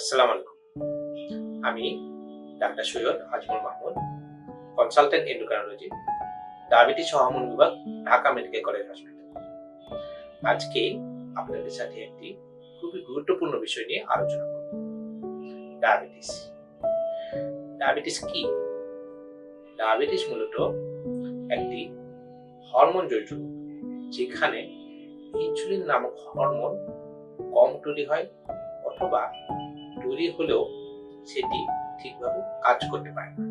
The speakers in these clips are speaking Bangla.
আসসালামু আলাইকুম। আমি doctor Syed Ajmal Mahmud, consultant endocrinology diabetes সহমন বিভাগ, ঢাকা মেডিকেল কলেজ হসপিটাল আজকে আপনাদের সাথে একটি খুবই গুরুত্বপূর্ণ বিষয় নিয়ে আলোচনা করব। ডায়াবেটিস। ডায়াবেটিস কি? ডায়াবেটিস মূলত একটি হরমোন জড়িত যেখানে ইনসুলিন নামক হরমোন কম তৈরি হয় অথবা তৈরি হলেও সেটি ঠিকভাবে কাজ করতে পারে না।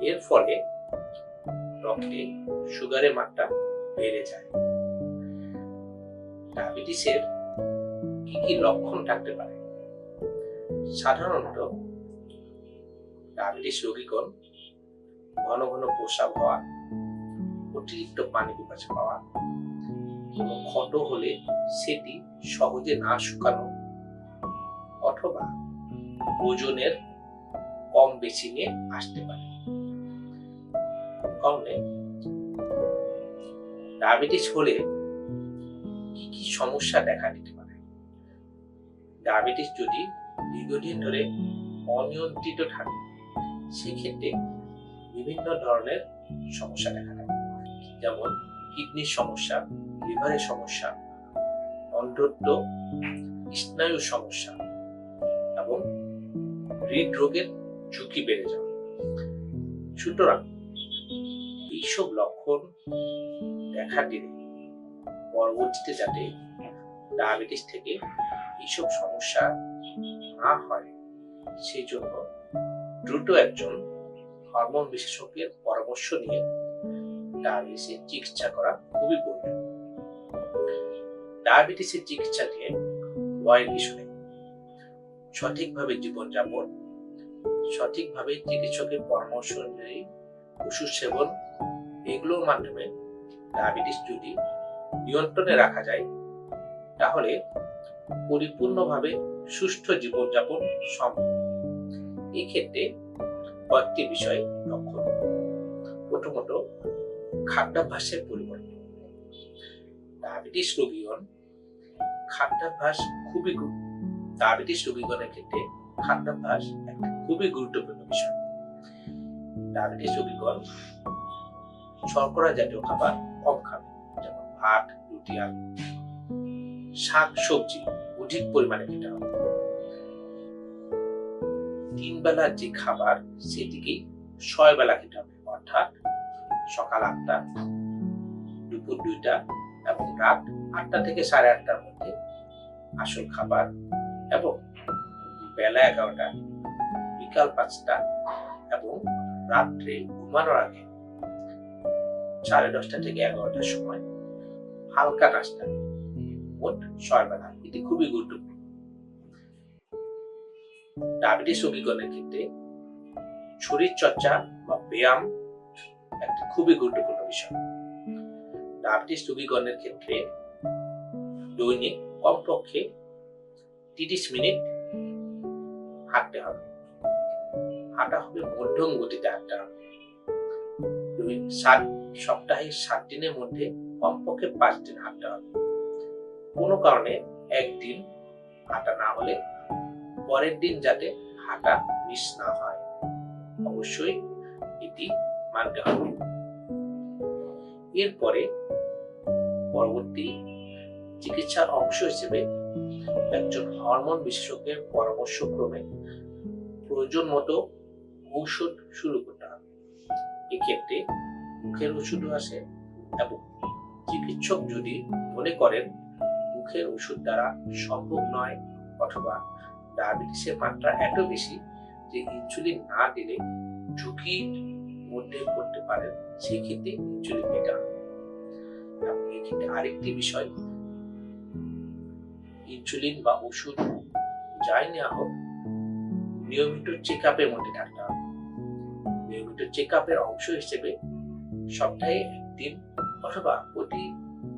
এর ফলে রক্তে সুগারের মাত্রা বেড়ে যায়। ডায়াবেটিসের কি কি লক্ষণ থাকতে পারে? সাধারণত ডায়াবেটিস রোগীগণ ঘন ঘন প্রসাব হওয়া, অতিরিক্ত পানি পিপাসা পাওয়া কোনো ক্ষত হলে সেটি সহজে না শুকানো ওজনের কম বেশি নিয়ে আসতে পারে। ডায়াবেটিস হলে কি কি সমস্যা দেখা দিতে পারে? ডায়াবেটিস যদি দীর্ঘদিন ধরে অনিয়ন্ত্রিত থাকে, সেক্ষেত্রে বিভিন্ন ধরনের সমস্যা দেখা দেয়। যেমন কিডনির সমস্যা, লিভারের সমস্যা অন্ধত্ব স্নায়ুর সমস্যা এবং হৃদরোগের ঝুঁকি বেড়ে যাওয়া সুতরাং এইসব লক্ষণ দেখা দিলে পরবর্তীতে যাতে ডায়াবেটিস থেকে এইসব সমস্যা না হয় সেই জন্য দ্রুত একজন হরমোন বিশেষজ্ঞের পরামর্শ নিয়ে ডায়াবেটিসের চিকিৎসা করা খুবই প্রয়োজন ডায়াবেটিসের চিকিৎসা নিয়ে ভয়ের সঠিকভাবে জীবনযাপন, সঠিকভাবে চিকিৎসকের পরামর্শ অনুযায়ী ওষুধ সেবন এগুলোর মাধ্যমে ডায়াবেটিস যদি নিয়ন্ত্রণে রাখা যায়, তাহলে পরিপূর্ণভাবে সুস্থ জীবনযাপন সম্ভব। এই ক্ষেত্রে কয়েকটি বিষয় লক্ষ্য। প্রথমত, খাদ্যাভ্যাসের পরিবর্তন। ডায়াবেটিস রোগীগণ খাদ্যাভ্যাস খুবই গু- ডায়াবেটিস রোগীগণের ক্ষেত্রে খাদ্যাভ্যাস একটা খুবই গুরুত্বপূর্ণ বিষয়। ডায়াবেটিস রোগীগণ শর্করা জাতীয় খাবার কম খাবে, যেমন ভাত, রুটি, আলু। শাক, সবজি অধিক পরিমাণে খেতে হবে। তিন বেলার যে খাবার, সেটিকে ছয় বেলা খেতে হবে, অর্থাৎ সকাল আটটা, দুপুর দুইটা এবং রাত আটটা থেকে সাড়ে আটটার মধ্যে আসল খাবার এবং বেলা এগারোটা, বিকাল পাঁচটা এবং রাত্রে ঘুমানোর আগে সাড়ে দশটা থেকে এগারোটার সময় হালকা নাস্তা মোট ছয় বেলা। এটি খুবই গুরুত্বপূর্ণ। ডায়াবেটিস রোগীগণের ক্ষেত্রে শরীর চর্চা বা ব্যায়াম একটি খুবই গুরুত্বপূর্ণ বিষয়। ডায়াবেটিস রোগীগণের ক্ষেত্রে দৈনিক কমপক্ষে তিরিশ মিনিট হাঁটতে হবে। হাঁটা হবে মধ্যম গতিতে হাঁটতে হবে। দুই সাত, সপ্তাহে সাত দিনের মধ্যে কমপক্ষে পাঁচ দিন হাঁটতে হবে। কোনো কারণে একদিন হাঁটা না হলে পরের দিন যাতে হাঁটা মিস না হয়, অবশ্যই এটি মানতে হবে। এরপরে পরবর্তী চিকিৎসার অংশ হিসেবে একজন হরমোন বিশেষজ্ঞের পরামর্শ ক্রমে প্রয়োজন মতো ঔষধ শুরু করতে হবে। এক্ষেত্রে মুখের ওষুধও আসে এবং চিকিৎসক যদি মনে করেন মুখের ওষুধ দ্বারা সম্ভব নয় অথবা ডায়াবেটিসের মাত্রা এত বেশি যে ইনসুলিন না দিলে ঝুঁকির মধ্যে পড়তে পারেন সেই ক্ষেত্রে ইনসুলিন নিতে এক্ষেত্রে আরেকটি বিষয় ইনসুলিন বা ওষুধ যাই নেওয়া হোক, নিয়মিত চেক আপের মধ্যে থাকতে হবে। নিয়মিত চেক আপের অংশ হিসেবে সপ্তাহে একদিন অথবা প্রতি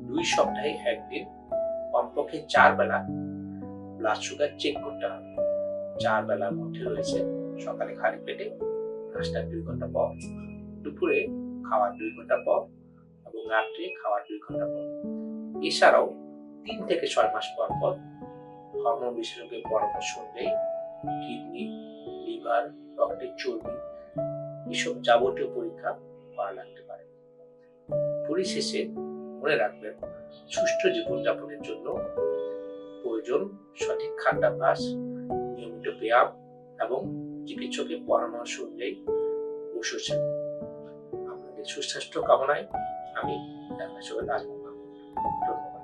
দুই সপ্তাহে একদিন কমপক্ষে চার বেলা ব্লাড সুগার চেক করতে হবে। চার বেলার মধ্যে রয়েছে সকালে খালি পেটে নাস্তার দুই ঘণ্টা পর, দুপুরে খাওয়ার দুই ঘণ্টা পর এবং রাত্রে খাওয়ার দুই ঘণ্টা পর। এছাড়াও তিন থেকে ছয় মাস পর পর হরমোন বিশেষজ্ঞের পরামর্শ অনুযায়ী কিডনি লিভার রক্তের চর্বি, এসব যাবতীয় পরীক্ষা করা লাগতে পারে। পরিশেষে মনে রাখবেন, সুষ্ঠু জীবনযাপনের জন্য প্রয়োজন সঠিক খাদ্যাভ্যাস, নিয়মিত ব্যায়াম এবং চিকিৎসকের পরামর্শ অনুযায়ী ওষুধ আপনাদের সুস্বাস্থ্য কামনায় আমি ডাক্তার সবাই ধন্যবাদ।